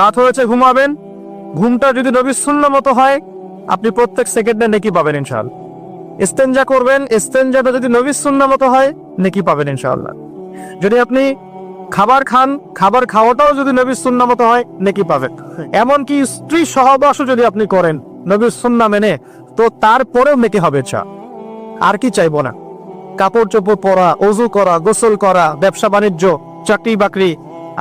রাত হয়েছে, ঘুমাবেন। ঘুমটা যদি নবীর শূন্য মতো হয়, আপনি প্রত্যেক সেকেন্ডে নেকি পাবেন ইনশাআল্লাহ। ইস্তেঞ্জা করবেন ইস্তেঞ্জাটা যদি নবীর শূন্য মতো হয়, নেকি পাবেন ইনশাআল্লাহ। যদি আপনি খাবার খান, খাবার খাওয়াটাও যদি নবীর সুন্না মতো হয়, নেকি পাবেন। এমনকি স্ত্রী সহবাসও যদি আপনি করেন, নবীর সুন্না মেনে, তো তারপরেও নেকি হবে চা আর কি চাইব না? কাপড় চোপড় পরা অজু করা, গোসল করা ব্যবসা বাণিজ্য চাকরি বাকরি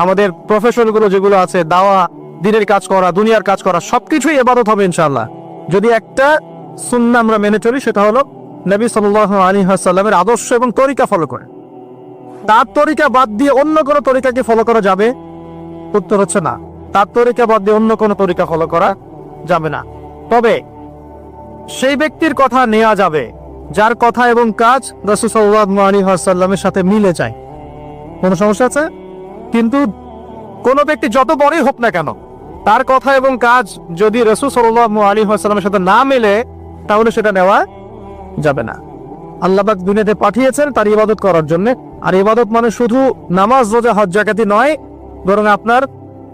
আমাদের প্রফেশনগুলো যেগুলো আছে, দাওয়া, দিনের কাজ করা, দুনিয়ার কাজ করা, সবকিছুই এবাদত হবে ইনশাল্লাহ যদি একটা সুন্না আমরা মেনে চলি, সেটা হলো নবী সাল্লাল্লাহু আলাইহি ওয়াসাল্লামের আদর্শ এবং তরিকা ফলো করে। তার তরিকা বাদ দিয়ে অন্য কোনো তরিকাকে ফলো করা যাবে? উত্তর হচ্ছে না। তার তরিকা বাদ দিয়ে অন্য কোনো তরিকা ফলো করা যাবে না। তবে সেই ব্যক্তির কথা নেওয়া যাবে, যার কথা এবং কাজ রসুল সাল্লাল্লাহু আলাইহি ওয়াসাল্লামের সাথে মিলে যায়। কোনো সমস্যা আছে? কিন্তু কোনো ব্যক্তি যত বড়ই হোক না কেন, তার কথা এবং কাজ যদি রসুল সাল্লাল্লাহু আলাইহি ওয়াসাল্লামের সাথে না মেলে, তাহলে সেটা নেওয়া যাবে না। আল্লাহবাক দুনিয়াতে পাঠিয়েছেন তার ইবাদত করার জন্য। আর ইবাদত মানে শুধু নামাজ, রোজা, হজ জাকাতি নয়, বরং আপনার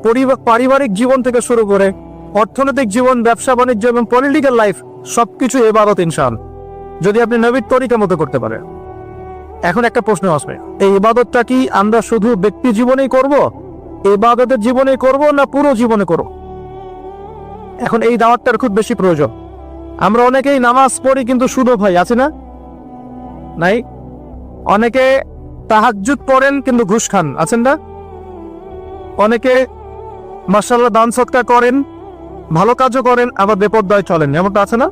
পরিবার, পারিবারিক জীবন থেকে শুরু করে অর্থনৈতিক জীবন, ব্যবসা, বাণিজ্য এবং পলিটিক্যাল লাইফ সবকিছু এবারত ইনসান যদি আপনি নবীর তরিকা মতো করতে পারেন। এখন একটা প্রশ্ন আসবে, এই ইবাদতটা কি আমরা শুধু ব্যক্তি জীবনেই করব? ইবাদতের জীবনে করব না পুরো জীবনে করব? এখন এই দাওয়াতটার খুব বেশি প্রয়োজন। আমরা অনেকেই নামাজ পড়ি কিন্তু শুধু ভাই আছে না? নাই? অনেকে তাহাজ্জুদ পড়েন কিন্তু ঘুষ খান, আছেন না? অনেকে মার্শাল্লাহ দান সৎকার করেন, ভালো কাজও করেন, আবার বেপরদায় চলেন, এমনটা আছে না?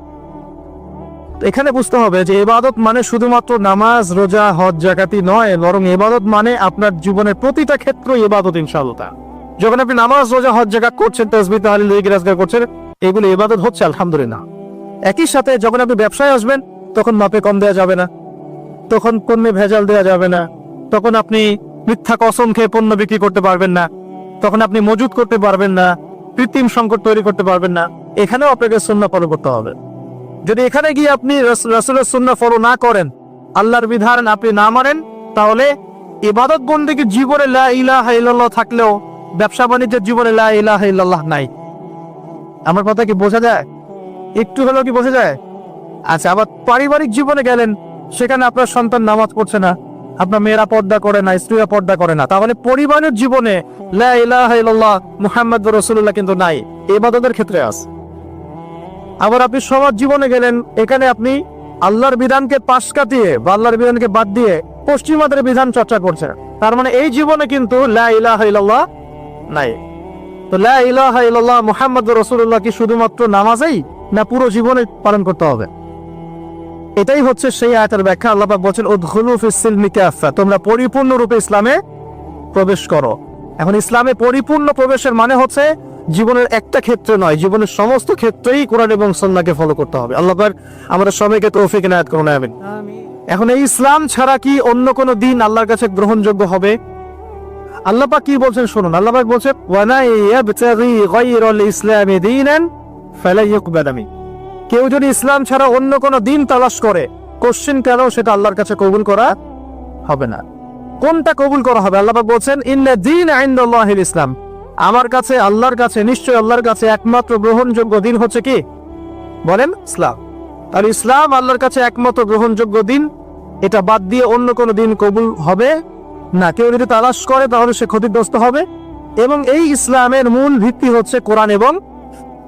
এখানে বুঝতে হবে যে এবাদত মানে শুধুমাত্র নামাজ, রোজা, হজ জাকাতি নয়, বরং এবাদত মানে আপনার জীবনের প্রতিটা ক্ষেত্র এবাদত ইনশাআল্লাহ। যখন আপনি নামাজ, রোজা, হজ, জাকাত করছেন তসবি তাহলে লুই গিরাজগার করছেন, এগুলো এবাদত হচ্ছে, আলহামদুলিল্লাহ। একই সাথে যখন আপনি ব্যবসায় আসবেন, তখন মাপে কম দেওয়া যাবে না, তখন পণ্যে ভেজাল দেওয়া যাবে না, তখন আপনি মিথ্যা কসম খেয়ে পণ্য বিক্রি করতে পারবেন না, তখন আপনি মজুত করতে পারবেন না, কৃত্রিম সংকট তৈরি করতে পারবেন না। এখানেও আপনাকে সুন্না ফলো করতে হবে। যদি এখানে গিয়ে আপনি রস- রসুলের সুন্না ফলো না করেন, আল্লাহর বিধান আপনি না মানেন, তাহলে ইবাদত বন্দিকে জীবনে লা ইলাহা ইল্লাল্লাহ থাকলেও ব্যবসা বাণিজ্যের জীবনে লা ইলাহা ইল্লাল্লাহ নাই। আমার কথা কি বোঝা যায়? একটু হলেও কি বোঝা যায়? আচ্ছা আবার পারিবারিক জীবনে গেলেন, সেখানে আপনার সন্তান নামাজ পড়ছে না, আপনার মেয়েরা পর্দা করে না, স্ত্রীরা পর্দা করে না, তাহলে পরিবারের জীবনে লা ইলাহা ইল্লাল্লাহ মুহাম্মদ রসুল্লাহ কিন্তু নাই, ইবাদতের ক্ষেত্রে আছে। আবার আপনি সমাজ জীবনে গেলেন, এখানে আপনি আল্লাহর বিধানকে পাশ কাটিয়ে বা আল্লাহর বিধানকে বাদ দিয়ে পশ্চিমাদের বিধান চর্চা করছেন। তার মানে এই জীবনে কিন্তু নাই। তো ইলাহা ইল্লাল্লাহ কি শুধুমাত্র নামাজেই না পুরো জীবনে পালন করতে হবে? এটাই হচ্ছে সেই আয়াতের ব্যাখ্যা। আল্লাহ বলছেন সিলমি তোমরা পরিপূর্ণ রূপে ইসলামে প্রবেশ করো। এখন ইসলামে পরিপূর্ণ প্রবেশের মানে হচ্ছে জীবনের একটা ক্ষেত্রে নয় জীবনের সমস্ত ক্ষেত্রেই কোরআন এবং সন্নাকে ফলো করতে হবে। আল্লাহ পাক আমরা সবাইকে তৌফিক এনায়েত করুন আমিন। এখন এই ইসলাম ছাড়া কি অন্য কোন দিন আল্লাহর কাছে গ্রহণযোগ্য হবে? আল্লাহ পাক কি বলছেন শুনুন আল্লাহ পাক বলছেন ওয়ানা ইয়াবতাগি গায়রাল ইসলামি দীনান ফালা ইউকবাল মিন কেউ যদি ইসলাম ছাড়া অন্য কোন দিন তালাশ করে কোশ্চেন কেন সেটা আল্লাহর কাছে কবুল করা হবে না? কোনটা কবুল করা হবে? আল্লাহ পাক বলছেন ইন্না দিন ইনদাল্লাহিল ইসলাম। আমার কাছে আল্লাহর কাছে নিশ্চয় আল্লাহর কাছে একমাত্র গ্রহণযোগ্য দিন হচ্ছে কি? বলেন ইসলাম। আর ইসলাম আল্লাহর কাছে একমাত্র গ্রহণযোগ্য দিন এটা বাদ দিয়ে অন্য কোনো দিন কবুল হবে? না কেউ যদি তালাশ করে তাহলে সে ক্ষতিগ্রস্ত হবে। এবং এই ইসলামের মূল ভিত্তি হচ্ছে কোরআন এবং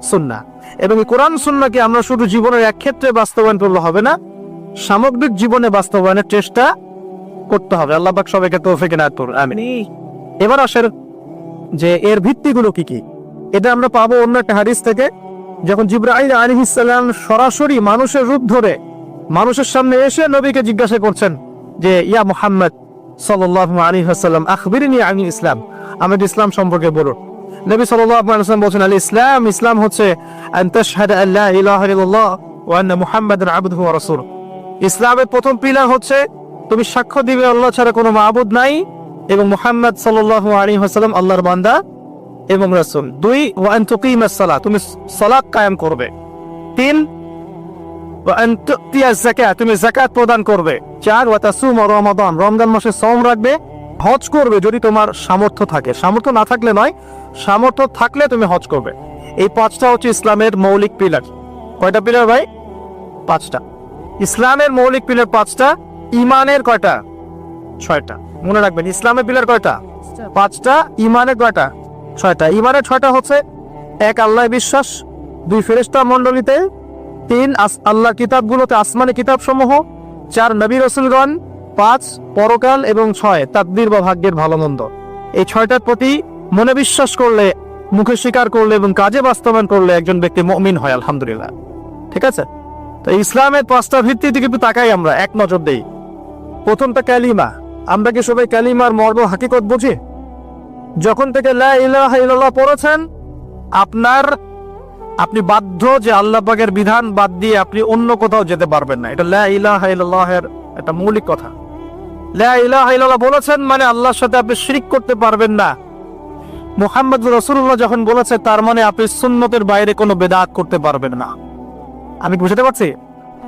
সুন্নাহ। এবং এই কোরআন সুন্নাহকে আমরা শুধু জীবনের এক ক্ষেত্রে বাস্তবায়ন করলে হবে না সামগ্রিক জীবনে বাস্তবায়নের চেষ্টা করতে হবে। আল্লাহ সবাইকে তৌফিক এনায়েত করুন আমিন। এবার আসেন যে এর ভিত্তিগুলো কি কি? এটা আমরা পাবো অন্য একটা হাদিস থেকে, যখন জিব্রাইল আলাইহিস সালাম সরাসরি মানুষের রূপ ধরে মানুষের সামনে এসে নবীকে জিজ্ঞাসা করছেন যে, ইয়া মুহাম্মদ ওয়াসাল্লাম, আখবিরনি আনি ইসলাম? ইসলাম সম্পর্কে বলুন। নবী আলাইহি বলছেন আল ইসলাম ইসলাম হচ্ছে ইসলামের প্রথম পিলার হচ্ছে, তুমি সাক্ষ্য দিবে আল্লাহ ছাড়া কোনো মাবুদ নাই। এবং মুহাম্মদ সাল্লাল্লাহু আলাইহি ওয়াসাল্লাম আল্লাহর বান্দা এবং রাসূল। দুই, ওয়া আন তুকিমাস সালাত তুমি সালাত কায়েম করবে। তিন তুমি প্রদান করবে। চার রমাদান, রমজান মাসে রাখবে, হজ করবে যদি তোমার সামর্থ্য থাকে। সামর্থ্য না থাকলে নয়, সামর্থ্য থাকলে তুমি হজ করবে। এই পাঁচটা হচ্ছে ইসলামের মৌলিক পিলার। কয়টা পিলার ভাই? পাঁচটা। ইসলামের মৌলিক পিলার পাঁচটা, ইমানের কয়টা? ছয়টা। মনে রাখবেন ইসলামের পিলার কয়টা? পাঁচটা। ইমানের কয়টা? ছয়টা। ইমানের ছয়টা হচ্ছে এক আল্লাহ বিশ্বাস দুই ফেরেস্তা মণ্ডলীতে তিন আল্লাহ কিতাবগুলোতে আসমানি কিতাব সমূহ চার নবী রসুলগণ পাঁচ পরকাল এবং ছয় তাকদির বা ভাগ্যের ভালো মন্দ। এই ছয়টার প্রতি মনে বিশ্বাস করলে মুখে স্বীকার করলে এবং কাজে বাস্তবায়ন করলে একজন ব্যক্তি মমিন হয় আলহামদুলিল্লাহ। ঠিক আছে? তো ইসলামের পাঁচটা ভিত্তিতে কিন্তু তাকাই আমরা এক নজর দেই। প্রথমটা ক্যালিমা। আমরা কি সবাই ক্যালিমার মর্ম হাকিকত বুঝি? যখন থেকে লা ইলাহা ইল্লাল্লাহ পড়েছেন, আপনার, আপনি বাধ্য যে আল্লাহ পাকের বিধান বাদ দিয়ে আপনি অন্য কোথাও যেতে পারবেন না। এটা লা ইলাহা ইল্লাল্লাহের একটা মৌলিক কথা। বলেছেন মানে আল্লাহর সাথে আপনি শিরিক করতে পারবেন না। মুহাম্মদ রাসূলুল্লাহ যখন বলেছে, তার মানে আপনি সুন্নতের বাইরে কোনো বেদাত করতে পারবেন না। আমি বুঝতে পারছি?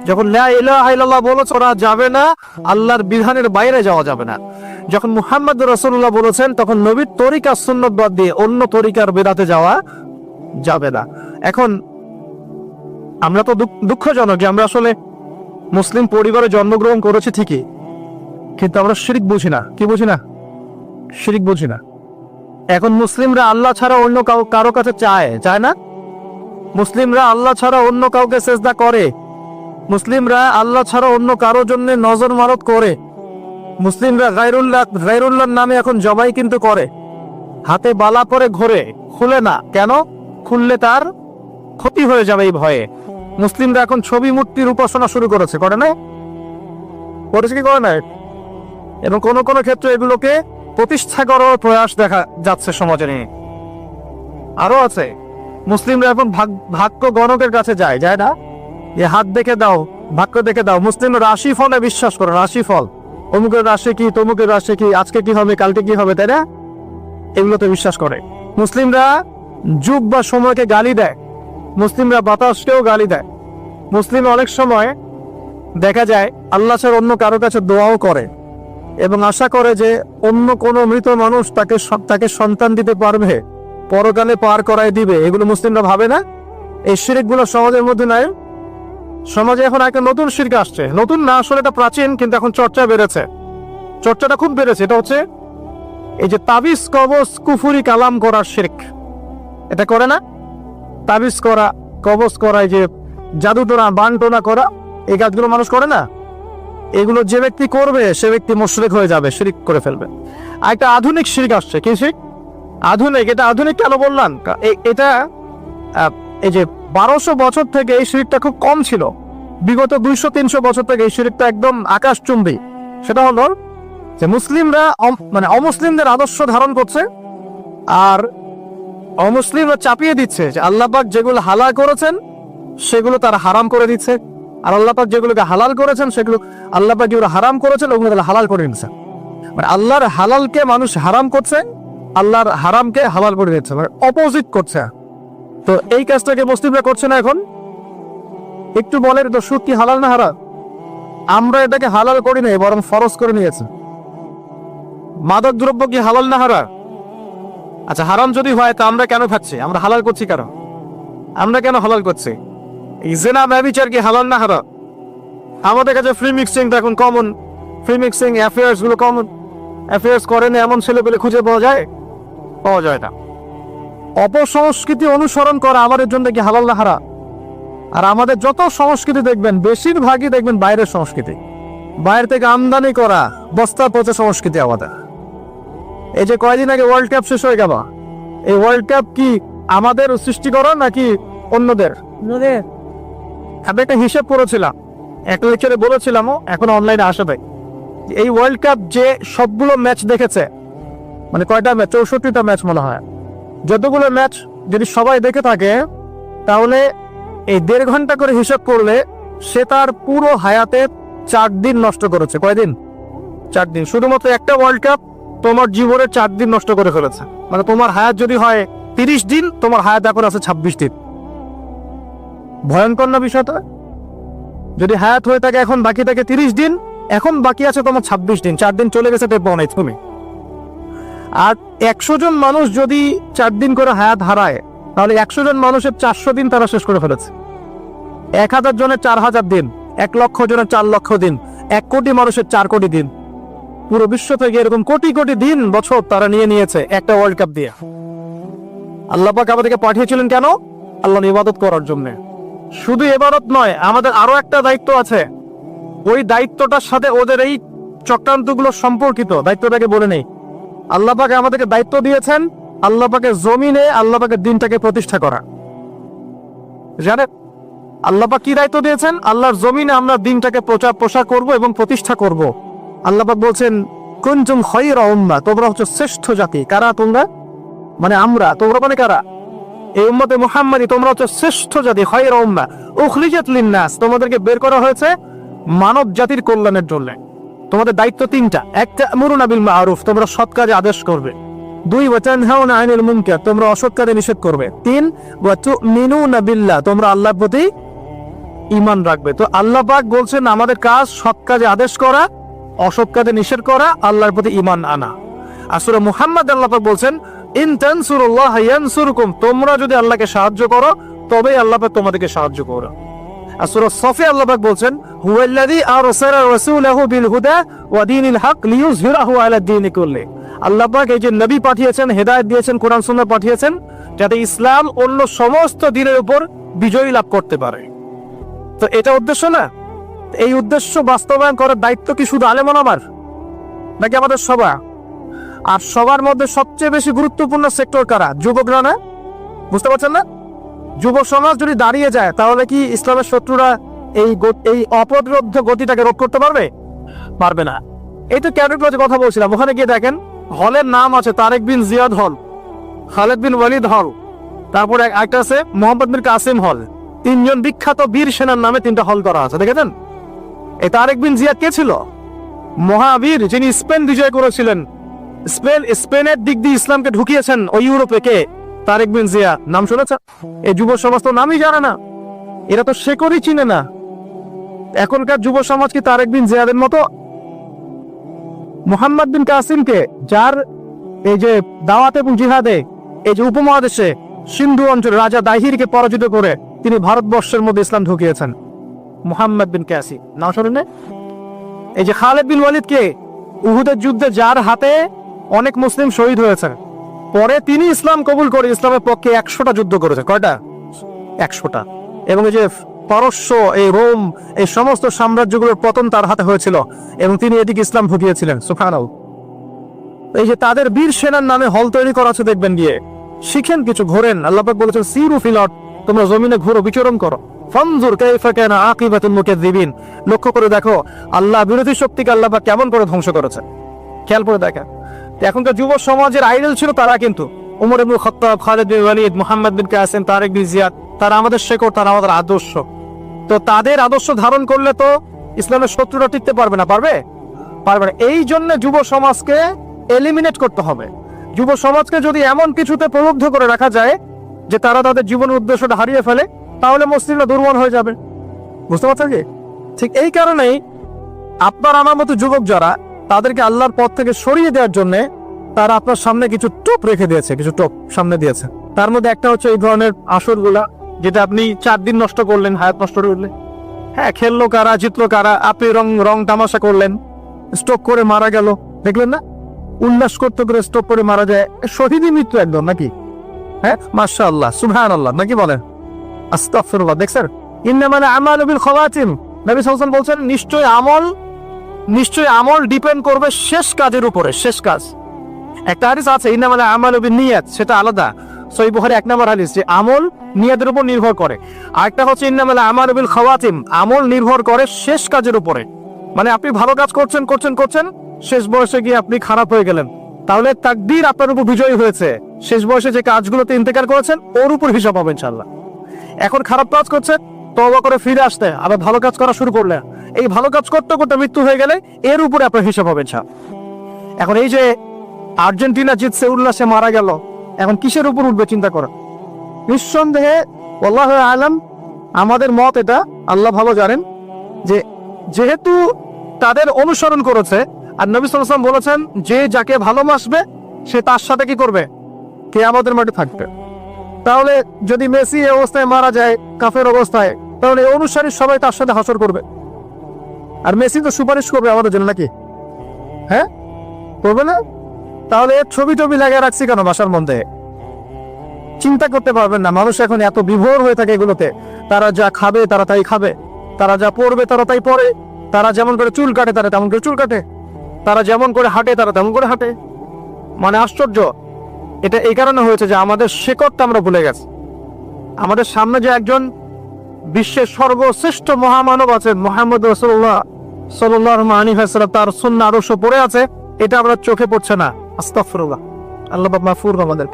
যখন লা ইলাহা ইল্লাল্লাহ বলেছে, ওরা যাবে না, আল্লাহর বিধানের বাইরে যাওয়া যাবে না। যখন মুহাম্মদ রাসূলুল্লাহ বলেছেন, তখন নবীর তরিকা সুন্নত দিয়ে অন্য তরিকার বেদাতে যাওয়া যাবে না। এখন আমরা তো দুঃখ- দুঃখজনক যে আমরা আসলে মুসলিম পরিবারে জন্মগ্রহণ করেছি ঠিকই, কিন্তু আমরা শিরিক বুঝি না। কি বুঝি না? শিরিক বুঝি না। এখন মুসলিমরা আল্লাহ ছাড়া অন্য কারও কাছে চায় চায় না? মুসলিমরা আল্লাহ ছাড়া অন্য কাউকে চেষ্টা করে মুসলিমরা আল্লাহ ছাড়া অন্য কারও জন্য নজর মারত করে। মুসলিমরা গাইরুল্লাহ গাইরুল্লাহর নামে এখন জবাই কিন্তু করে। হাতে বালা পরে ঘোরে, খুলে না। কেন? খুললে তার ক্ষতি হয়ে যাবে এই ভয়ে। মুসলিমরা এখন ছবি মূর্তির উপাসনা শুরু করেছে, করে না করেছে কি, করে না এবং কোন কোন ক্ষেত্রে এগুলোকে প্রতিষ্ঠা করার প্রয়াস দেখা যাচ্ছে সমাজে নিয়ে। আরও আছে। মুসলিমরা এখন ভাগ- ভাগ্য গণকের কাছে যায় যায় না? যে হাত দেখে দাও, ভাগ্য দেখে দাও। মুসলিম রাশি ফলে বিশ্বাস করে, রাশি ফল। অমুকের রাশি কি, তমুকের রাশি কি, আজকে কি হবে, কালকে কি হবে, তাই না? এগুলোতে বিশ্বাস করে। মুসলিমরা যুগ বা সময়কে গালি দেয়। মুসলিমরা বাতাসকেও গালি দেয়। মুসলিম অনেক সময় দেখা যায়, আল্লাহ ছাড়া অন্য কারও কাছে দোয়াও করে এবং আশা করে যে অন্য কোনো মৃত মানুষ তাকে তাকে সন্তান দিতে পারবে, পরকালে পার করায় দিবে। এগুলো মুসলিমরা ভাবে না। এই শিরিকগুলো সমাজের মধ্যে নাই। সমাজে এখন একটা নতুন শিরক আসছে। নতুন না আসলে এটা প্রাচীন, কিন্তু এখন চর্চা বেড়েছে। চর্চাটা খুব বেড়েছে। এটা হচ্ছে এই যে তাবিজ, কবজ, কুফুরি, কালাম করার শিরক। এটা করে না? তাবিজ করা, কবজ করা, এই যে জাদু টোনা বান টোনা করা, এই কাজগুলো মানুষ করে না? এগুলো যে ব্যক্তি করবে, সে ব্যক্তি মুশরিক হয়ে যাবে, শিরিক করে ফেলবে। আর একটা আধুনিক শিরিক আসছে। কি শিরিক? আধুনিক। এটা আধুনিক কেন বললাম? এটা এই যে বারোশো বছর থেকে এই শিরিকটা খুব কম ছিল। বিগত দুইশো, তিনশো বছর থেকে এই শিরিকটা একদম আকাশচুম্বী। সেটা হলো যে মুসলিমরা মানে অমুসলিমদের আদর্শ ধারণ করছে আর অমুসলিমরা চাপিয়ে দিচ্ছে যে আল্লাপাক যেগুলো হালাল করেছেন, সেগুলো তারা হারাম করে দিচ্ছে। আর আল্লাপাক যেগুলোকে হালাল করেছেন, সেগুলো আল্লাপাক যেগুলো হারাম করেছেন, ওগুলো তারা হালাল করে দিচ্ছে। মানে আল্লাহর হালালকে মানুষ হারাম করছে, আল্লাহর হারামকে হালাল করে দিচ্ছে মানে অপোজিট করছে। তো এই কাজটাকে মুসলিমরা করছে না এখন? একটু বলেন তো সুদ কি হালাল না হারাম? আমরা এটাকে হালাল করি নাই, বরং ফরজ করে নিয়েছে। মাদক দ্রব্য কি হালাল না হারাম? আচ্ছা হারাম যদি হয়, তা আমরা কেন খাচ্ছি? আমরা হালাল করছি কেন? আমরা কেন হালাল করছি? এই জেনা ব্যবিচার কি হালাল না হারাম? আমাদের কাছে ফ্রি মিক্সিং এখন কমন ফ্রি মিক্সিং অ্যাফেয়ার্সগুলো কমন অ্যাফেয়ার্স করেন এমন ছেলে পেলে খুঁজে পাওয়া যায়? পাওয়া যায় না। অপসংস্কৃতি অনুসরণ করা আমাদের জন্য কি হালাল না হারা আর আমাদের যত সংস্কৃতি দেখবেন বেশিরভাগই দেখবেন বাইরের সংস্কৃতি। বাইরে থেকে আমদানি করা বস্তা পচে সংস্কৃতি আমাদের এই যে কয়দিন আগে ওয়ার্ল্ড কাপ শেষ হয়ে গেল। এই ওয়ার্ল্ড কাপ কি আমাদের সৃষ্টি করা নাকি অন্যদের? আমি একটা হিসেব করেছিলাম। একটা লেকচারে বলেছিলামও এখন অনলাইনে আসে ভাই এই ওয়ার্ল্ড কাপ যে সবগুলো ম্যাচ দেখেছে মানে কয়টা ম্যাচ চৌষট্টিটা ম্যাচ মনে হয়। যতগুলো ম্যাচ যদি সবাই দেখে থাকে, তাহলে এই দেড় ঘণ্টা করে হিসাব করলে সে তার পুরো হায়াতে চার দিন নষ্ট করেছে। কয়দিন? চার দিন। শুধুমাত্র একটা ওয়ার্ল্ড কাপ তোমার জীবনের চার দিন নষ্ট করে ফেলেছে। মানে তোমার হায়াত যদি হয় তিরিশ দিন, তোমার হায়াত এখন আছে ছাব্বিশ দিন। ভয়ঙ্কর না বিষয়টা? যদি হায়াত হয়ে থাকে এখন, বাকি থাকে তিরিশ দিন, এখন বাকি আছে তোমার ছাব্বিশ দিন। চার দিন চলে গেছে টেপ নাই তুমি। আর একশো জন মানুষ যদি চার দিন করে হায়াত হারায়, তাহলে একশো জন মানুষের চারশো দিন তারা শেষ করে ফেলেছে। এক হাজার জনের চার হাজার দিন, এক লক্ষ জনের চার লক্ষ দিন, এক কোটি মানুষের চার কোটি দিন। পুরো বিশ্ব থেকে এরকম কোটি কোটি দিন, বছর তারা নিয়ে নিয়েছে একটা ওয়ার্ল্ড কাপ দিয়ে। আল্লাহ পাক আমাদেরকে পাঠিয়েছিলেন কেন? আল্লাহ ইবাদত করার জন্য। শুধু ইবাদত নয়, আমাদের আরও একটা দায়িত্ব আছে। ওই দায়িত্বটার সাথে ওদের এই চক্রান্তগুলো সম্পর্কিত। দায়িত্বটাকে বলে নেই। আল্লাহ পাকে আমাদেরকে দায়িত্ব দিয়েছেন, আল্লাহ পাকে জমিনে আল্লাহ পাকে দিনটাকে প্রতিষ্ঠা করা। জানেন, আল্লাহ পাক কি দায়িত্ব দিয়েছেন? আল্লাহর জমিনে আমরা দিনটাকে প্রচার প্রসার করব এবং প্রতিষ্ঠা করব। আল্লাহ পাক বলছেন, কুনতুম খয়রা উম্মাহ তোমরা হচ্ছে শ্রেষ্ঠ জাতি। কারা তোমরা? মানে আমরা। তোমরা মানে কারা? এই উম্মতে মুহাম্মাদি, তোমরা হচ্ছে শ্রেষ্ঠ জাতি খয়রা উম্মাহ উখরিজাত লিন্নাস, তোমাদেরকে বের করা হয়েছে মানব জাতির কল্যাণের জন্য। তোমাদের দায়িত্ব তিনটা। একটা, মুরুনা বিল মারুফ, তোমরা সৎ কাজে আদেশ করবে। দুই ওয়াতানহাউনা আনিল মুনকার, তোমরা অসৎ কাজে নিষেধ করবে। তিন, ওয়া তুমিনুনা বিল্লাহ তোমরা আল্লাহর প্রতি ঈমান রাখবে। তো আল্লাহ পাক বলছেন, আমাদের কাজ সৎ কাজে আদেশ করা, অসৎ কাজে নিষেধ করা, আল্লাহর প্রতি ঈমান আনা। আর সূরা মুহাম্মদ আল্লাহ পাক বলছেন, ইন তানসুরুল্লাহ ইয়ানসুরকুম তোমরা যদি আল্লাহকে সাহায্য করো, তবেই আল্লাহ পাক তোমাদেরকে সাহায্য করবে। আর সূরা সফে আল্লাহ পাক বলছেন, হুয়াল্লাযী আরসালা রাসূলাহু বিল হুদা ওয়া দীনিল হক লিইয়ুযহিরাহু আলা দীনি কুল্লি। আল্লাহ পাক এই যে নবী পাঠিয়েছেন, হেদায়েত দিয়েছেন, কোরআন, সুন্নাহ পাঠিয়েছেন, যাতে ইসলাম অন্য সমস্ত দিনের উপর বিজয় লাভ করতে পারে। তো এটা উদ্দেশ্য না? এই উদ্দেশ্য বাস্তবায়ন করার দায়িত্ব কি শুধু আলেমন আমার, নাকি আমাদের সবার? আর সবার মধ্যে সবচেয়ে বেশি গুরুত্বপূর্ণ সেক্টর কারা? যুবকরা না? বুঝতে পারছেন না? যুব সমাজ যদি দাঁড়িয়ে যায়, তাহলে কি ইসলামের শত্রুরা এই এই অপরোধ গতিটাকে রোধ করতে পারবে? পারবে না। এই তো ক্যাডেট কথা বলছিলাম। ওখানে গিয়ে দেখেন, হলের নাম আছে তারেক বিন জিয়াদ হল, খালেদ বিন ওয়ালিদ হল, তারপরে এক- একটা আছে মোহাম্মদ বিন কাসিম হল। তিনজন বিখ্যাত বীর সেনার নামে তিনটা হল করা আছে, দেখেছেন? এই তারেক বিন জিয়াদ কে ছিল? মহাবীর, যিনি স্পেন বিজয় করেছিলেন। স্পেন স্পেনের দিক দিয়ে ইসলামকে ঢুকিয়েছেন, ওই ইউরোপে কে? তারেক বিন জিয়া, নাম শুনেছেন এই যুব সমাজ তো নামই জানে না। এরা তো শেকরই চিনে না। এখনকার যুব সমাজ কি তারেক বিন জিয়াদের মতো? মোহাম্মদ বিন কাসিমকে, যার এই যে দাওয়াত এবং জিহাদে, এই যে উপমহাদেশে সিন্ধু অঞ্চলে রাজা দাহিরকে পরাজিত করে তিনি ভারতবর্ষের মধ্যে ইসলাম ঢুকিয়েছেন। মোহাম্মদ বিন কাসিম। নাম শোনেন এই যে খালেদ বিন ওয়ালিদ কে উহুদের যুদ্ধে যার হাতে অনেক মুসলিম শহীদ হয়েছে পরে তিনি ইসলাম কবুল করে ইসলামের পক্ষে একশোটা যুদ্ধ করেছে। কয়টা? একশোটা। এবং এই যে পারস্য, এই রোম, এই সমস্ত সাম্রাজ্যগুলোর পতন তার হাতে হয়েছিল এবং তিনি এদিকে ইসলাম ঢুকিয়েছিলেন সুফানাউ এই যে তাদের বীর সেনার নামে হল তৈরি করা আছে, দেখবেন গিয়ে। শিখেন কিছু, ঘোরেন। আল্লাপাক বলেছেন, সিরু ফিলট তোমরা জমিনে ঘুরো, বিচরণ করো। ফনজুর কাইফা কানা আকিবাতুল মুকাজ্জিবিন লক্ষ্য করে দেখো, আল্লাহ বিরোধী শক্তিকে আল্লাহ কেমন করে ধ্বংস করেছে। খেয়াল করে দেখেন। এখনকার যুব সমাজের আইডল ছিল তারা কিন্তু। উমর ইবনুল খাত্তাব, খালিদ বিন ওয়ালিদ, মুহাম্মদ বিন কাসিম, তারেক বিন জিয়াদ, তারা আমাদের শেখর, তারা আমাদের আদর্শ। তো তাদের আদর্শ ধারণ করলে তো ইসলামের শত্রুরা টিকতে পারবে না, পারবে? পারবে না। এই জন্য যুব সমাজকে এলিমিনেট করতে হবে। যুব সমাজকে যদি এমন কিছুতে প্রলুব্ধ করে রাখা যায় যে তারা তাদের জীবনের উদ্দেশ্যটা হারিয়ে ফেলে, তাহলে মুসলিমরা দুর্বল হয়ে যাবে। বুঝতে পারছেন কি? ঠিক এই কারণেই আপনার আমার মতো যুবক যারা তাদেরকে আল্লাহর পথ থেকে সরিয়ে দেওয়ার জন্য তারা আপনার সামনে কিছু টোপ রেখে দিয়েছে, কিছু টোপ সামনে দিয়েছে। তার মধ্যে একটা হচ্ছে এই ধরনের আসরগুলা, যেটা আপনি চার দিন নষ্ট করলেন, হায়াত নষ্ট করলেন। হ্যাঁ খেললো কারা, জিতলো কারা, আপনি রং রং তামাশা করলেন স্ট্রোক করে মারা গেল, দেখলেন না? উল্লাস করতে করে স্ট্রোক করে মারা যায়, শহীদই মৃত্যু একদম নাকি? হ্যাঁ মাশা আল্লাহ সুবহান আল্লাহ নাকি বলেন? আস্তাগফিরুল্লাহ, দেখছেন? ইন্নামাল আমালু বিল খাওয়াতিম। নবী সাল্লাল্লাহু আলাইহি বলছেন নিশ্চয় আমল নিশ্চয় আমল ডিপেন্ড করবে শেষ কাজের উপরে, শেষ কাজ। একটা হাদিস আছে, ইন্নামাল আমালু বিন নিয়াত সেটা আলাদা। সহি বুখারী এক নম্বর হাদিস, যে আমল নিয়াতের উপর নির্ভর করে। আরেকটা হচ্ছে, ইন্নামাল আমালু বিল খাওয়াতিম, আমল নির্ভর করে শেষ কাজের উপরে। মানে আপনি ভালো কাজ করছেন করছেন করছেন, শেষ বয়সে গিয়ে আপনি খারাপ হয়ে গেলেন। তাহলে তাকদীর আপনার উপর বিজয়ী হয়েছে। শেষ বয়সে যে কাজগুলোতে ইন্তেকার করেছেন, ওর উপর হিসাব হবে ইনশাল্লাহ এখন খারাপ কাজ করছে তবা করে ফিরে আসতে, আবার ভালো কাজ করা শুরু করলে এই ভালো কাজ করতে করতে মৃত্যু হয়ে গেলে এর উপরে আপনার হিসাব হবে ইনশাল্লাহ এখন এই যে আর্জেন্টিনা জিতছে, উল্লাসে মারা গেল, এখন কিসের উপর উঠবে, চিন্তা করা নিঃসন্দেহে আল্লাহ আলম, আমাদের মত এটা, আল্লাহ ভালো জানেন, যে যেহেতু তাদের অনুসরণ করেছে, আর নবী সাল্লাম বলেছেন, যে যাকে ভালোবাসবে, সে তার সাথে কি করবে? কে আমাদের মাঠে থাকবে। তাহলে যদি মেসি অবস্থায় মারা যায়, কাফের অবস্থায়, তাহলে অনুসারী সবাই তার সাথে হাসর করবে। আর মেসি তো সুপারিশ করবে আমাদের জন্য নাকি? হ্যাঁ? করবে না? তাহলে ছবি টবি লাগিয়ে রাখছি কেন বাসার মধ্যে? চিন্তা করতে পারবেন না, মানুষ এখন এত বিভোর হয়ে থাকে এগুলোতে। তারা যা খাবে, তারা তাই খাবে। তারা যা পড়বে, তারা তাই পড়ে। তারা যেমন করে চুল কাটে, তারা তেমন করে চুল কাটে। তারা যেমন করে হাঁটে, তারা তেমন করে হাঁটে। মানে আশ্চর্য। এটা এই কারণে হয়েছে যে আমাদের শেকড়টা আমরা ভুলে গেছি। আমাদের সামনে যে একজন বিশ্বের সর্বশ্রেষ্ঠ মহামানব আছেন মোহাম্মদ রসুল্লাহ সাল্লাহ মানিফাসাল্লাম তার সুন্না আদর্শ পড়ে আছে, এটা আমরা চোখে পড়ছে না। আস্তাফরুল্লাহ আল্লাহ বাবা মাহফুর আমাদের।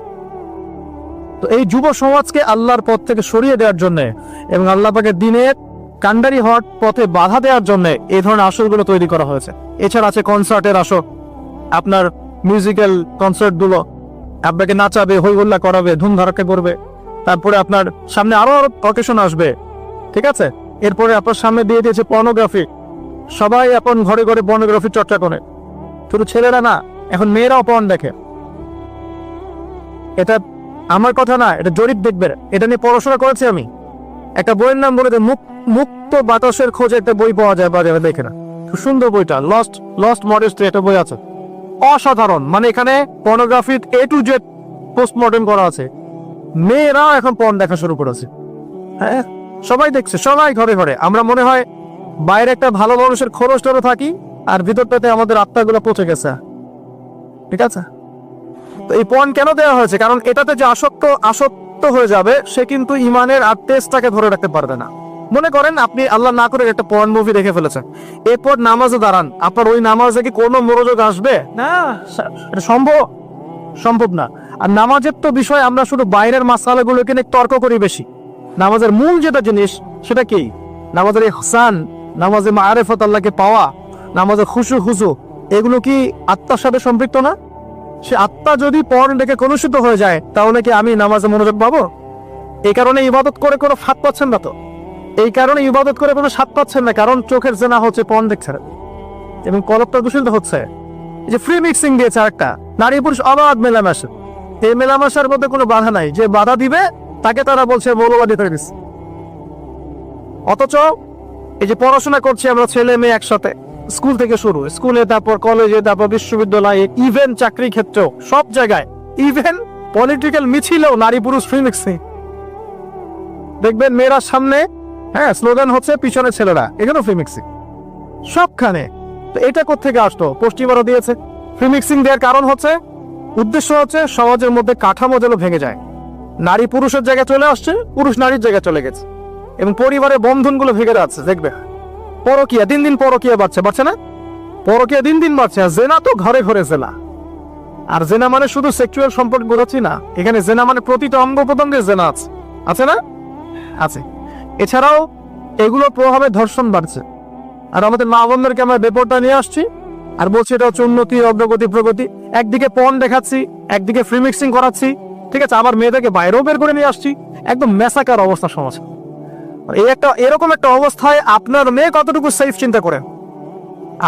তো এই যুব সমাজকে আল্লাহর পথ থেকে সরিয়ে দেওয়ার জন্য এবং আল্লাহ পাকে দিনের কান্ডারি হওয়ার পথে বাধা দেওয়ার জন্য এই ধরনের আসরগুলো তৈরি করা হয়েছে। এছাড়া আছে কনসার্টের আসর। আপনার মিউজিক্যাল কনসার্টগুলো আপনাকে নাচাবে, হই হল্লা করাবে ধুম ধারাকে করবে। তারপরে আপনার সামনে আরও অকেশন আসবে। ঠিক আছে? এরপরে আপনার সামনে দিয়ে দিয়েছে পর্নোগ্রাফি সবাই এখন ঘরে ঘরে পর্নোগ্রাফি চর্চা করে। শুধু ছেলেরা না, এখন মেয়েরাও পর্ন দেখে। এটা আমার কথা না, এটা জরিপ দেখবে। এটা নিয়ে পড়াশোনা করেছি আমি। একটা বইয়ের নাম বলে মুক- মুক্ত বাতাসের খোঁজে একটা বই পাওয়া যায়, বাজারে দেখে না। সুন্দর বইটা লস্ট লস্ট মডেস্ট্রি একটা বই আছে। অসাধারণ মানে এখানে pornography A to Z postmortem করা আছে। মেয়েরাও এখন পর্ন দেখা শুরু করেছে। হ্যাঁ? সবাই দেখছে সবাই ঘরে ঘরে। আমরা মনে হয় বাইরে একটা ভালো মানুষের খরচ টরে থাকি আর ভিতরটাতে আমাদের আত্মাগুলো পচে গেছে। ঠিক আছে? তো এই পণ কেন দেওয়া হয়েছে? কারণ এটাতে যে আসক্ত আসক্ত হয়ে যাবে সে কিন্তু ইমানের আর টেস্টটাকে ধরে রাখতে পারবে না। মনে করেন আপনি আল্লাহ না করে একটা পর্ন মুভি দেখে ফেলেছেন। এরপর নামাজে দাঁড়ান। আপনার ওই নামাজে কি কোনো মনোযোগ আসবে? না এটা সম্ভব? সম্ভব না। আর নামাজের তো বিষয় আমরা শুধু বাইরের মাসালাগুলোকে নিয়ে তর্ক করি বেশি। নামাজের মূল যেটা জিনিস, সেটা কি? নামাজের হাসান নামাজে মারেফত আল্লাহকে পাওয়া নামাজের খুশু খুশু এগুলো কি আত্মার সাথে সম্পৃক্ত না? সে আত্মা যদি পর্ন দেখে কলুষিত হয়ে যায়, তাহলে কি আমি নামাজে মনোযোগ পাবো? এই কারণে ইবাদত করে কোনো স্বাদ পাচ্ছেন না তো। এই কারণে ইবাদত করে কোনো স্বাদ পাচ্ছেন না, কারণ চোখের জেনা হচ্ছে পর্ন দেখছেন এবং কলপটা দূষিত হচ্ছে। যে ফ্রি মিক্সিং দিয়েছে আরেকটা নারী পুরুষ অবাধ মেলামেশা। এই মেলামেশার মধ্যে কোনো বাধা নাই। যে বাধা দিবে তাকে তারা বলছে মৌলবাদী তৈরি অথচ এই যে পড়াশোনা করছি আমরা ছেলে মেয়ে একসাথে, স্কুল থেকে শুরু, স্কুলে তারপর কলেজে, তারপর বিশ্ববিদ্যালয়ে ইভেন চাকরি ক্ষেত্রেও, সব জায়গায় ইভেন পলিটিক্যাল মিছিলেও নারী পুরুষ ফ্রি মিক্সিং দেখবেন মেয়েরা সামনে হ্যাঁ স্লোগান হচ্ছে পিছনে ছেলেরা এখানেও ফ্রি মিক্সিং সবখানে। তো এটা কোথেকে আসতো? পশ্চিমারা দিয়েছে। ফ্রি মিক্সিং দেওয়ার কারণ হচ্ছে, উদ্দেশ্য হচ্ছে সমাজের মধ্যে কাঠামো যেন ভেঙে যায়। নারী পুরুষের জায়গায় চলে আসছে, পুরুষ নারীর জায়গায় চলে গেছে। এবং পরিবারের বন্ধনগুলো ভেঙে যাচ্ছে, দেখবে। পরকিয়া, দিন দিন পরকিয়া বাড়ছে বাড়ছে না? পরকিয়া দিন দিন বাড়ছে, আর জেনা তো ঘরে ঘরে জেনা আর জেনা মানে শুধু সেক্সুয়াল সম্পর্ক বোঝাচ্ছি না, এখানে জেনা মানে প্রতিটা অঙ্গ প্রত্যঙ্গে জেনা আছে। আছে না? আছে। এছাড়াও এগুলো প্রভাবে ধর্ষণ বাড়ছে। আর আমাদের মা বোনদেরকে আমরা বেপরটা নিয়ে আসছি, আর বলছি এটা হচ্ছে উন্নতি, অগ্রগতি, প্রগতি। একদিকে পণ দেখাচ্ছি, একদিকে ফ্রি মিক্সিং করাচ্ছি। ঠিক আছে আবার মেয়েদেরকে বাইরেও বের করে নিয়ে আসছি। একদম মেসাকার অবস্থা সমাজ। এই একটা, এরকম একটা অবস্থায় আপনার মেয়ে কতটুকু সেফ চিন্তা করে?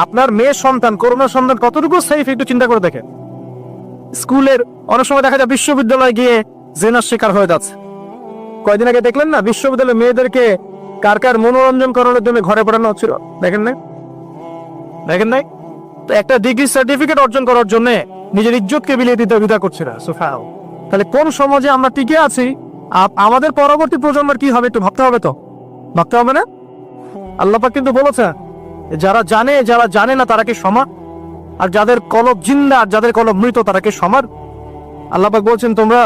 আপনার মেয়ে সন্তান করোনা সন্তান কতটুকু সেফ একটু চিন্তা করে দেখে স্কুলের অনেক সময় দেখা যায় বিশ্ববিদ্যালয়ে গিয়ে জেনার শিকার হয়ে যাচ্ছে। কয়দিন আগে দেখলেন না বিশ্ববিদ্যালয়ে মেয়েদেরকে কার কার মনোরঞ্জন করানোর জন্য ঘরে পড়ানো হচ্ছিল? দেখেন নাই? দেখেন নাই? তো একটা ডিগ্রি সার্টিফিকেট অর্জন করার জন্য নিজের ইজ্জতকে বিলিয়ে দিতে বিদা করছে না সোফাও তাহলে কোন সমাজে আমরা টিকে আছি? আমাদের পরবর্তী প্রজন্মের কি হবে একটু ভাবতে হবে তো। ভাবতে হবে না? আল্লাপাক কিন্তু বলেছে যারা জানে যারা জানে না তারা কি আর যাদের কলব জিন্দা, আর যাদের কলব মৃত তারা কি সমান? আল্লাপাক বলছেন, তোমরা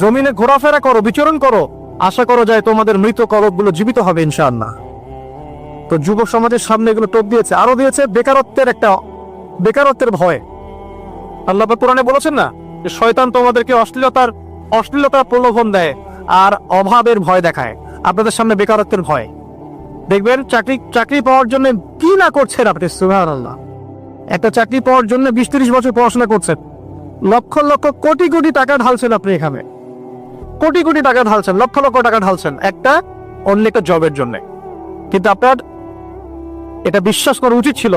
জমিনে ঘোরাফেরা করো, বিচরণ করো। আশা করো যায় তোমাদের মৃত কলবগুলো জীবিত হবে ইনশাআল্লাহ। তো যুব সমাজের সামনে এগুলো টোপ দিয়েছে। আরও দিয়েছে বেকারত্বের একটা, বেকারত্বের ভয়। আল্লাহ কোরআনে বলেছেন না? শয়তান তোমাদেরকে অশ্লীলতার অশ্লীলতার প্রলোভন দেয় আর অভাবের ভয় দেখায়, আপনাদের সামনে বেকারত্বের ভয়। দেখবেন, চাকরি চাকরি পাওয়ার জন্য কি না করছেন আপনি? সুবহানাল্লাহ। একটা চাকরি পাওয়ার জন্য বিশ তিরিশ বছর পড়াশোনা করছেন। লক্ষ লক্ষ, কোটি কোটি টাকা ঢালছেন আপনি এখানে। কোটি কোটি টাকা ঢালছেন, লক্ষ লক্ষ টাকা ঢালছেন একটা, অন্য একটা জবের জন্য। কিন্তু আপনার, এটা বিশ্বাস করা উচিত ছিল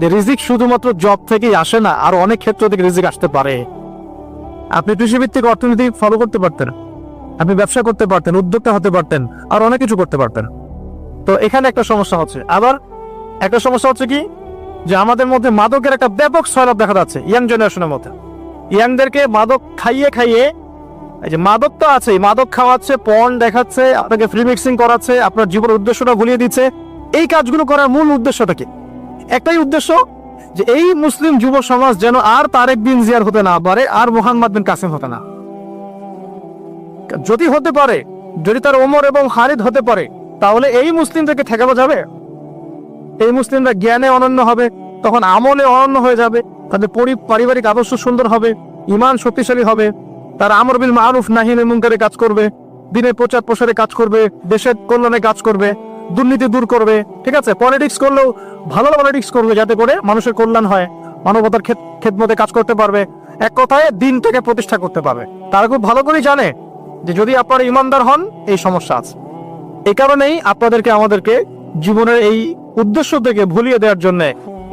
যে রিজিক শুধুমাত্র জব থেকেই আসে না, আর অনেক ক্ষেত্র থেকে রিজিক আসতে পারে। আপনি কৃষিভিত্তিক অর্থনীতি ফলো করতে পারতেন। আপনি ব্যবসা করতে পারতেন, উদ্যোক্তা হতে পারতেন, আর অনেক কিছু করতে পারতেন। তো এখানে একটা সমস্যা হচ্ছে। আবার একটা সমস্যা হচ্ছে কি? যে আমাদের মধ্যে মাদকের একটা ব্যাপক সয়লাভ দেখা যাচ্ছে ইয়াং জেনারেশনের মধ্যে। ইয়াংদেরকে মাদক খাইয়ে খাইয়ে, এই যে মাদক তো আছেই, মাদক খাওয়াচ্ছে পর্ন দেখাচ্ছে, আপনাকে ফ্রি মিক্সিং করাচ্ছে, আপনার জীবনের উদ্দেশ্যটা ভুলিয়ে দিচ্ছে। এই কাজগুলো করার মূল উদ্দেশ্যটা কি? একটাই উদ্দেশ্য যে এই মুসলিম যুব সমাজ যেন আর তারেক বিন জিয়ার হতে না পারে, আর মোহাম্মদ বিন কাসিম হতে না। যদি হতে পারে, যদি তার ওমর এবং হারিদ হতে পারে, তাহলে এই মুসলিমদেরকে ঠেকানো যাবে? এই মুসলিমরা জ্ঞানে অনন্য হবে, তখন আমলে অনন্য হয়ে যাবে, তাদের পরি- পারিবারিক আদর্শ সুন্দর হবে ইমান শক্তিশালী হবে, তারা আমর বিল মারুফ নাহিনে মুনকারে কাজ করবে, দিনের প্রচার প্রসারে কাজ করবে, দেশের কল্যাণে কাজ করবে। দুর্নীতি দূর করবে, ঠিক আছে? পলিটিক্স করলেও ভালো পলিটিক্স করবে যাতে করে মানুষের কল্যাণ হয়, মানবতার খেদমতে কাজ করতে পারবে, এক কথায় দিনটাকে প্রতিষ্ঠা করতে পারবে। তারা খুব ভালো করেই জানে যে যদি আপনারা ইমানদার হন, এই সমস্যা আছে। এই কারণেই আপনাদেরকে, আমাদেরকে জীবনের এই উদ্দেশ্য থেকে ভুলিয়ে দেওয়ার জন্য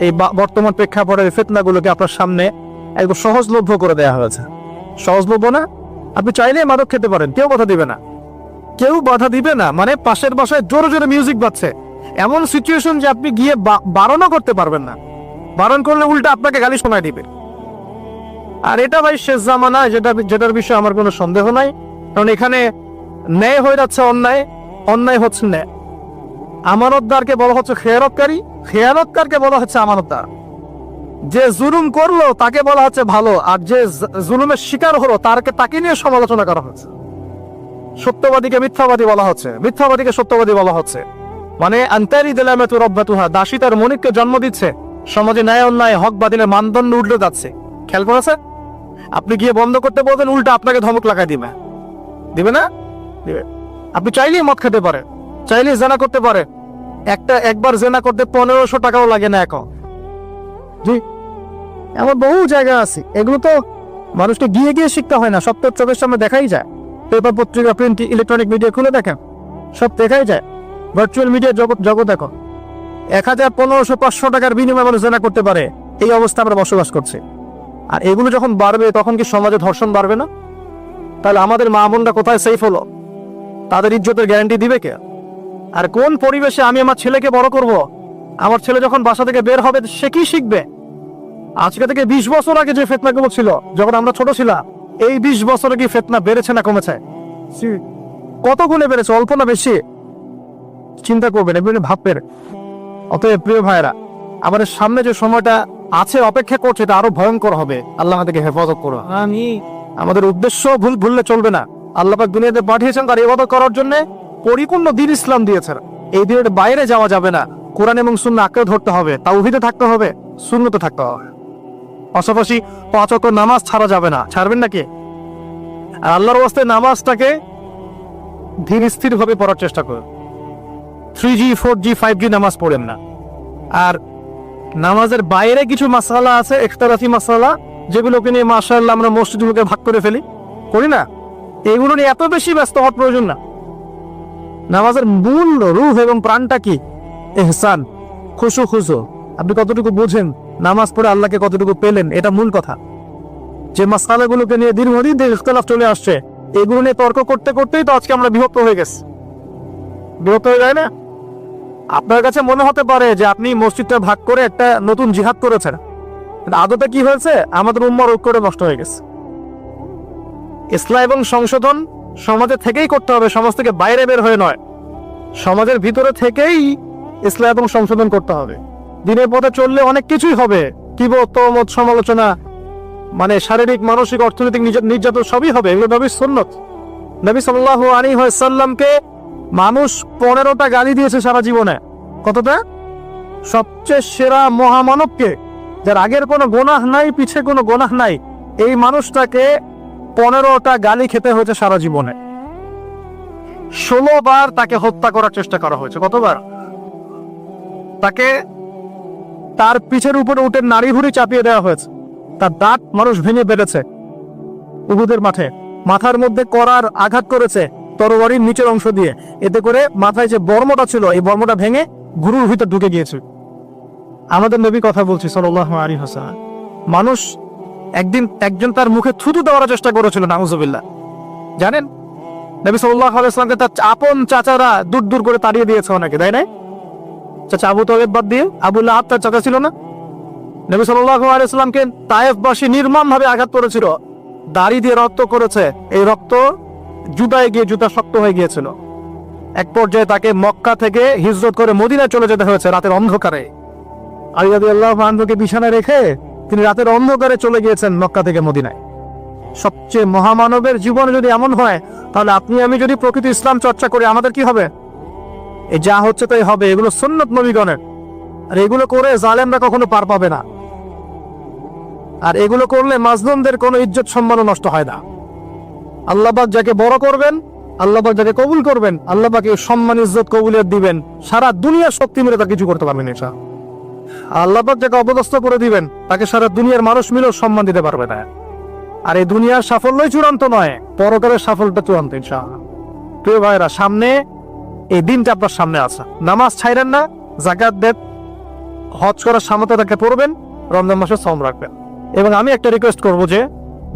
এই বর্তমান প্রেক্ষাপটের ফেতনাগুলোকে আপনার সামনে একদম সহজলভ্য করে দেওয়া হয়েছে। সহজলভ্য না, আপনি চাইলেই মাদক খেতে পারেন, কেউ কথা দিবে না। কেউ বাধা দিবে না। মানে পাশের বাসায় জোরে জোরে মিউজিক বাজছে। এমন সিচুয়েশন যে আপনি গিয়ে বারণও করতে পারবেন না। বারণ করলে উল্টা আপনাকে গালি শোনায় দিবে। আর এটা ভাই শেষ জামানা, যেটা যেটার বিষয়ে আমার কোনো সন্দেহ নাই। কারণ এখানে ন্যায় হয়ে যাচ্ছে অন্যায়। অন্যায় হচ্ছে ন্যায়। আমানতদারকে বলা হচ্ছে খেয়ারতকারী খেয়ারতকারকে বলা হচ্ছে আমানতদার। যে জুলুম করল, তাকে বলা হচ্ছে ভালো। আর যে জুলুমের শিকার হলো, তারকে তাকে নিয়ে সমালোচনা করা হচ্ছে। সত্যবাদীকে মিথ্যাবাদী বলা হচ্ছে। মিথ্যাবাদীকে সত্যবাদী বলা হচ্ছে। মানে আন্তারি দিলামে তু রব্বাতুহা, দাসী তার মনিককে জন্ম দিচ্ছে। সমাজে ন্যায় অন্যায়, হক বাদিনের মানদণ্ড উল্টে যাচ্ছে। খেয়াল করেছে আপনি গিয়ে বন্ধ করতে বলবেন, উল্টা আপনাকে ধমক লাগাই দিবে। দিবে না? দিবে। আপনি চাইলেই মদ খেতে পারে চাইলেই জেনা করতে পারে একটা, একবার জেনা করতে পনেরোশো টাকাও লাগে না এখন। জি? এমন বহু জায়গা আছে। এগুলো তো মানুষকে গিয়ে গিয়ে শিখতে হয় না, সব তো চোখের সামনে দেখাই যায়। পেপার, পত্রিকা, প্রিন্ট, ইলেকট্রনিক মিডিয়া খুলে দেখেন। সব দেখাই যায়। ভার্চুয়াল মিডিয়া জগৎ জগৎ দেখো। এক হাজার পনেরোশো পাঁচশো টাকার বিনিময়ে মানুষ জেনা করতে পারে। এই অবস্থা আমরা বসবাস করছি। আর এগুলো যখন বাড়বে, তখন কি সমাজে ধর্ষণ বাড়বে না? তাহলে আমাদের মা বোনরা কোথায় সেফ হলো? তাদের ইজ্জতের গ্যারান্টি দিবে কে? আর কোন পরিবেশে আমি আমার ছেলেকে বড় করব? আমার ছেলে যখন বাসা থেকে বের হবে, সে কি শিখবে? আজকে থেকে বিশ বছর আগে যে ফেতনাগুলো ছিল, যখন আমরা ছোট ছিলাম এই বিশ বছরে কি ফেতনা বেড়েছে না কমেছে? কত গুণে বেড়েছে? অল্প না বেশি? চিন্তা করবেন এমনি ভাববেন। অতএব প্রিয় ভাইরা আমাদের সামনে যে সময়টা আছে অপেক্ষা করছে এটা আরও ভয়ঙ্কর হবে। আল্লাহ আমাদেরকে হেফাজত করো আমি আমাদের উদ্দেশ্য ভুল ভুললে চলবে না। আল্লাপাক দুনিয়াতে পাঠিয়েছেন তার ইবাদত করার জন্য পরিপূর্ণ দিন ইসলাম দিয়েছেন। এই দিনের বাইরে যাওয়া যাবে না। কোরআন এবং শূন্য আঁকড়ে ধরতে হবে তা তাওহিদে থাকতে হবে শূন্যতে থাকতে হবে। পাশাপাশি পাঁচ ওয়াক্ত নামাজ ছাড়া যাবে না। ছাড়বেন নাকি? আর আল্লাহর ওয়াস্তে নামাজটাকে ধীর স্থির ভাবে পড়ার চেষ্টা করুন। Three G four G five G নামাজ পড়েন না। আর নামাজের বাইরে কিছু মাসালা আছে এখতারাফি মাসালা, যেগুলোকে নিয়ে মাসাল্লাহ আমরা মসজিদগুলোকে ভাগ করে ফেলি। করি না? এগুলো নিয়ে এত বেশি ব্যস্ত হওয়ার প্রয়োজন না। নামাজের মূল রূহ এবং প্রাণটা কি? এহসান খুশু খুশু আপনি কতটুকু বুঝেন? নামাজ পড়ে আল্লাহকে কতটুকু পেলেন, এটা মূল কথা। যে মাসালাগুলোকে নিয়ে দীর্ঘদিন থেকে ইখতলাফ চলে আসছে, এগুলো নিয়ে তর্ক করতে করতেই তো আজকে আমরা বিভক্ত হয়ে গেছি। বিভক্ত হয়ে যায় না? আপনার কাছে মনে হতে পারে যে আপনি মসজিদটা ভাগ করে একটা নতুন জিহাদ করেছেন। আদতে কি হয়েছে? আমাদের উম্মার ঐক্যটা নষ্ট হয়ে গেছে। ইসলাম এবং সংশোধন সমাজের থেকেই করতে হবে, সমাজ থেকে বাইরে বের হয়ে নয়। সমাজের ভিতরে থেকেই ইসলাম এবং সংশোধন করতে হবে। দিনের পথে চললে অনেক কিছুই হবে। কি কিবত তমত সমালোচনা মানে শারীরিক, মানসিক, অর্থনৈতিক নির্যাতন সবই হবে। এগুলো নবীর সুন্নত। নবী সাল্লাল্লাহু আলাইহি ওয়াসাল্লামকে মানুষ পনেরোটা গালি দিয়েছে সারা জীবনে। কতটা? সবচেয়ে সেরা মহামানবকে, যার আগের কোনো গোনাহ নাই, পিছে কোনো গোনাহ নাই, এই মানুষটাকে পনেরোটা গালি খেতে হয়েছে সারা জীবনে। ষোলো বার তাকে হত্যা করার চেষ্টা করা হয়েছে। কতবার? তাকে তার পিছের উপরে উঠে নাড়ি ভুড়ি চাপিয়ে দেওয়া হয়েছে। তার দাঁত মানুষ ভেঙে বেড়েছে উহুদের মাঠে মাথার মধ্যে করার আঘাত করেছে তরবারির নিচের অংশ দিয়ে। এতে করে মাথায় যে বর্মটা ছিল, এই বর্মটা ভেঙে গুরুর ভিতর ঢুকে গিয়েছে। আমাদের নবী কথা বলছি, সাল্লাল্লাহু আলাইহি ওয়াসাল্লাম। মানুষ একদিন একজন তার মুখে থুতু দেওয়ার চেষ্টা করেছিল, নাউজুবিল্লাহ। জানেন? নবী সাল্লাল্লাহু আলাইহি সাল্লামকে তার আপন চাচারা দূর দূর করে তাড়িয়ে দিয়েছে অনেকে, তাই না? চাচা আবু তালেব বাদ দিয়ে আবু লাহাব তার চাচা ছিল না? নবী সাল্লামকে তায়েফবাসী নির্মমভাবে আঘাত করেছিল। দাড়ি দিয়ে রক্ত করেছে। এই রক্ত জুতায় গিয়ে জুতা শক্ত হয়ে গিয়েছিল। এক পর্যায়ে তাকে মক্কা থেকে হিজরত করে মদিনায় চলে যেতে হয়েছে রাতের অন্ধকারে। আলী রাদিয়াল্লাহু আনহুকে বিছানায় রেখে তিনি রাতের অন্ধকারে চলে গিয়েছেন মক্কা থেকে মদিনায়। সবচেয়ে মহামানবের জীবন যদি এমন হয়, তাহলে আপনি আমি যদি প্রকৃত ইসলাম চর্চা করি, আমাদের কি হবে? এই যা হচ্ছে তাই হবে, এগুলো সুন্নত নবীগণের। আর এগুলো করে জালেমরা কখনো পার পাবে না। আর এগুলো করলে মাজলুমদের কোনো ইজ্জত সম্মানও নষ্ট হয় না। আল্লাহবাক যাকে বড় করবেন আল্লাহবাক যাকে কবুল করবেন আল্লাহবাকে সম্মান, ইজ্জত, কবুলিয়ত দিবেন, সারা দুনিয়ার শক্তি মিলে তা কিছু করতে পারবেন এটা আল্লাহবাক যাকে অবদস্থ করে দিবেন, তাকে সারা দুনিয়ার মানুষ মিলেও সম্মান দিতে পারবে না। আর এই দুনিয়ার সাফল্যই চূড়ান্ত নয়, পরকালের সাফল্যটা চূড়ান্ত ইনশাআল্লাহ প্রিয় ভাইরা সামনে এই দিনটা আপনার সামনে আছে। নামাজ ছাইরেন না জাকাত দেন, হজ করার সামর্থ্য তাকে পড়বেন, রমজান মাসে শ্রম রাখবেন। এবং আমি একটা রিকোয়েস্ট করব যে,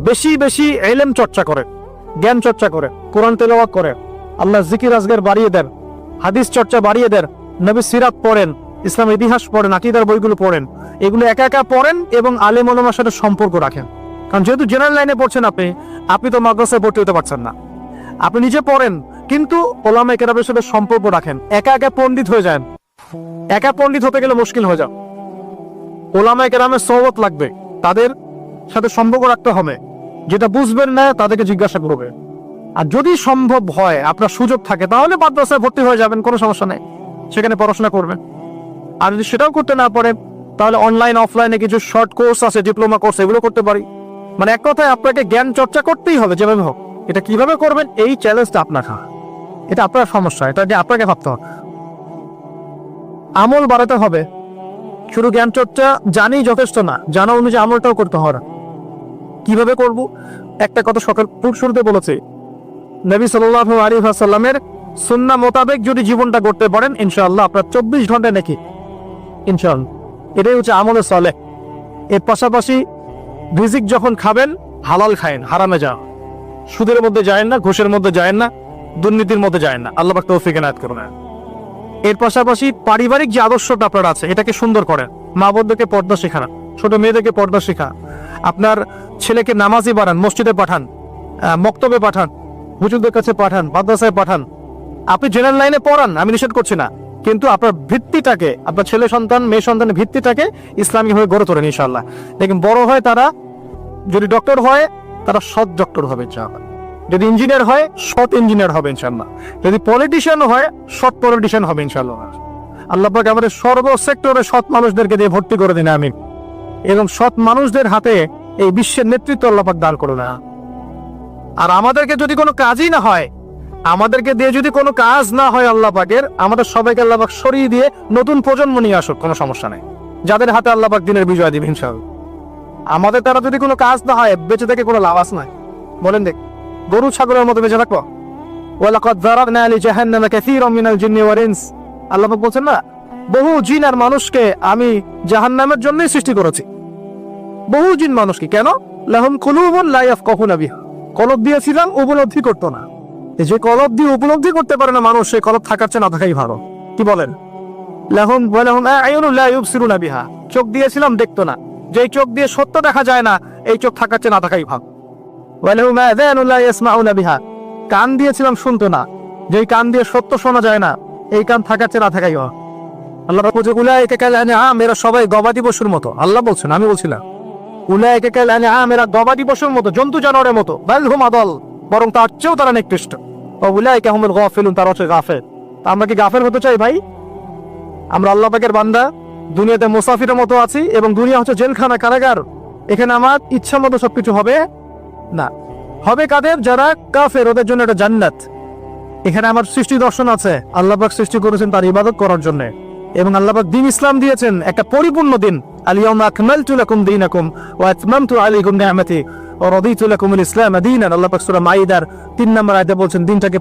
বেশি বেশি এলেম চর্চা করে জ্ঞান চর্চা করে কোরআন তেলাওয়াত করে আল্লাহ জিকির আজগার বাড়িয়ে দেন, হাদিস চর্চা বাড়িয়ে দেন, নবী সিরাত পড়েন, ইসলাম ইতিহাস পড়েন, আকিদার বইগুলো পড়েন, এগুলো একা একা পড়েন এবং আলেম ওলামার সাথে সম্পর্ক রাখেন। কারণ যেহেতু জেনারেল লাইনে পড়ছেন আপনি আপনি তো মাদ্রাসায় ভর্তি হতে পারছেন না। আপনি নিজে পড়েন, কিন্তু ওলামা কেরাবের সাথে সম্পর্ক রাখেন। একা একা পণ্ডিত হয়ে যান। একা পণ্ডিত হতে গেলে মুশকিল হয়ে যাও। ওলামা কেরামের সহবত লাগবে। তাদের সাথে সম্পর্ক রাখতে হবে। যেটা বুঝবেন না, তাদেরকে জিজ্ঞাসা করবে। আর যদি সম্ভব হয়, আপনার সুযোগ থাকে, তাহলে মাদ্রাসায় ভর্তি হয়ে যাবেন, কোনো সমস্যা নেই। সেখানে পড়াশোনা করবেন। আর যদি সেটাও করতে না পারে তাহলে অনলাইন অফলাইনে কিছু শর্ট কোর্স আছে ডিপ্লোমা কোর্স এগুলো করতে পারি। মানে এক কথায় আপনাকে জ্ঞান চর্চা করতেই হবে, যেভাবে হোক। এটা কীভাবে করবেন? এই চ্যালেঞ্জটা আপনার এটা আপনার সমস্যা। এটা যে আপনাকে ভাবতে হবে। আমল বাড়াতে হবে। শুধু জ্ঞান চর্চা জানি যথেষ্ট না। জানা অনুযায়ী আমলটাও করতে হবে। কীভাবে করব? একটা কথা সকাল শুরুতে বলেছি। নবী সাল্লাহ আলী সাল্লামের সুন্না মোতাবেক যদি জীবনটা করতে পারেন, ইনশাআল্লাহ আপনার চব্বিশ ঘণ্টা নাকি। ইনশাআল্লাহ। এটাই হচ্ছে আমলে চলে এর পাশাপাশি রিজিক যখন খাবেন, হালাল খায়েন হারামে যান। সুদের মধ্যে যায় না, ঘুষের মধ্যে যায় না, দুর্নীতির মধ্যে যায় না। আল্লাহ পাক তৌফিক এনায়েত করুন। এর পাশাপাশি পারিবারিক যে আদর্শটা আপনার আছে, এটাকে সুন্দর করেন। মা বোনদেরকে পর্দা শেখান, ছোট মেয়েদেরকে পর্দা শেখা আপনার ছেলেকে নামাজি বানান, মসজিদে পাঠান মক্তবে পাঠান, হুজুরদের কাছে পাঠান, মাদ্রাসায় পাঠান। আপনি জেনারেল লাইনে পড়ান, আমি নিষেধ করছি না। কিন্তু আপনার ভিত্তিটাকে, আপনার ছেলে সন্তান, মেয়ে সন্তানের ভিত্তিটাকে ইসলামী হয়ে গড়ে তোলেন ইনশাল্লাহ দেখুন, বড় হয় তারা, যদি ডক্টর হয় তারা সৎ ডক্টর হবে, ইনশাআল্লাহ। যদি ইঞ্জিনিয়ার হয়, সৎ ইঞ্জিনিয়ার হবে ইনশাল্লাহ যদি পলিটিশিয়ান হয়, সৎ পলিটিশিয়ান হবে ইনশাল্লাহ আল্লাহ পাক আমাদের সর্ব সেক্টরে সৎ মানুষদেরকে দিয়ে ভর্তি করে দিন আমি এবং সৎ মানুষদের হাতে এই বিশ্বের নেতৃত্ব আল্লাহ পাক দান করো না আর আমাদেরকে যদি কোনো কাজই না হয়, আমাদেরকে দিয়ে যদি কোনো কাজ না হয় আল্লাহ পাকের, আমাদের সবাইকে আল্লাহ পাক সরিয়ে দিয়ে নতুন প্রজন্ম নিয়ে আসুক, কোনো সমস্যা নেই। যাদের হাতে আল্লাহ পাক দিনের বিজয় দিবে, ইনশাআল্লাহ। আমাদের দ্বারা যদি কোনো কাজ না হয়, বেঁচে থেকে কোনো লাভ আস নাই। বলেন দেখ, গরু, ছাগলের মতো বেঁচে থাকব? ওয়ালাকাদ যারাবনা জাহান্নামা কাসীরাম মিনাল জিন্নি ওয়াল ইনস। আল্লাহ পাক না, বহু জিন আর মানুষকে আমি জাহান্নামের জন্যই সৃষ্টি করেছি। বহু জিন মানুষকে, কেন? লাহুম কুলুবুন লা ইয়াফকাহুনা বিহা। কলব দিয়েছিলাম, উপলব্ধি করতো না। যে কলব দিয়ে উপলব্ধি করতে পারে না মানুষ সেই কলব থাকার চেয়ে না থাকাই ভালো। কি বলেন? লাহুম ওয়ালাহুম আ'য়ুনুন লা ইউবসিরুনা বিহা। চোখ দিয়েছিলাম, দেখতো না। যেই চোখ দিয়ে সত্য দেখা যায় না, এই চোখ থাকার চেয়ে না থাকাই ইয়াসমাউনা বিহা। কান দিয়েছিলাম শুনতো না। যেই কান দিয়ে সত্য শোনা যায় না, এই কান থাকার চেয়ে না থাকাই ভালো আল্লাহ বলছে, উলাইকা কাল আনআম, এরা সবাই গবাদি পশুর মতো। আল্লাহ বলছেন, আমি বলছিলাম, উলাইকা কাল আনআম, এরা গবাদি পশুর মতো, জন্তু জানোয়ারের মতো। বাল আদল, বরং তার চেয়েও তারা নিকৃষ্ট। ও উলাইকা হুমুল গাফিলুন, তারা হচ্ছে গাফেল তা আমরা কি গাফেল হতে চাই ভাই? আমরা আল্লাহ পাকের বান্দা। দুনিয়াতে মুসাফিরের মতো আছি এবং দুনিয়া হচ্ছে জেলখানা কারাগার। এখানে আমার ইচ্ছা মতো সবকিছু হবে না। হবে কাদের? যারা কাফের, ওদের জন্য এটা জান্নাত। এখানে আমার সৃষ্টি দর্শন আছে। আল্লাহ পাক সৃষ্টি করেছেন তার ইবাদত করার জন্য। এবং আল্লাহ পাক দিন ইসলাম দিয়েছেন একটা পরিপূর্ণ দিন। লাকুমুল ইসলাম 3 নম্বর আয়াতে বলছেন, দিনটাকে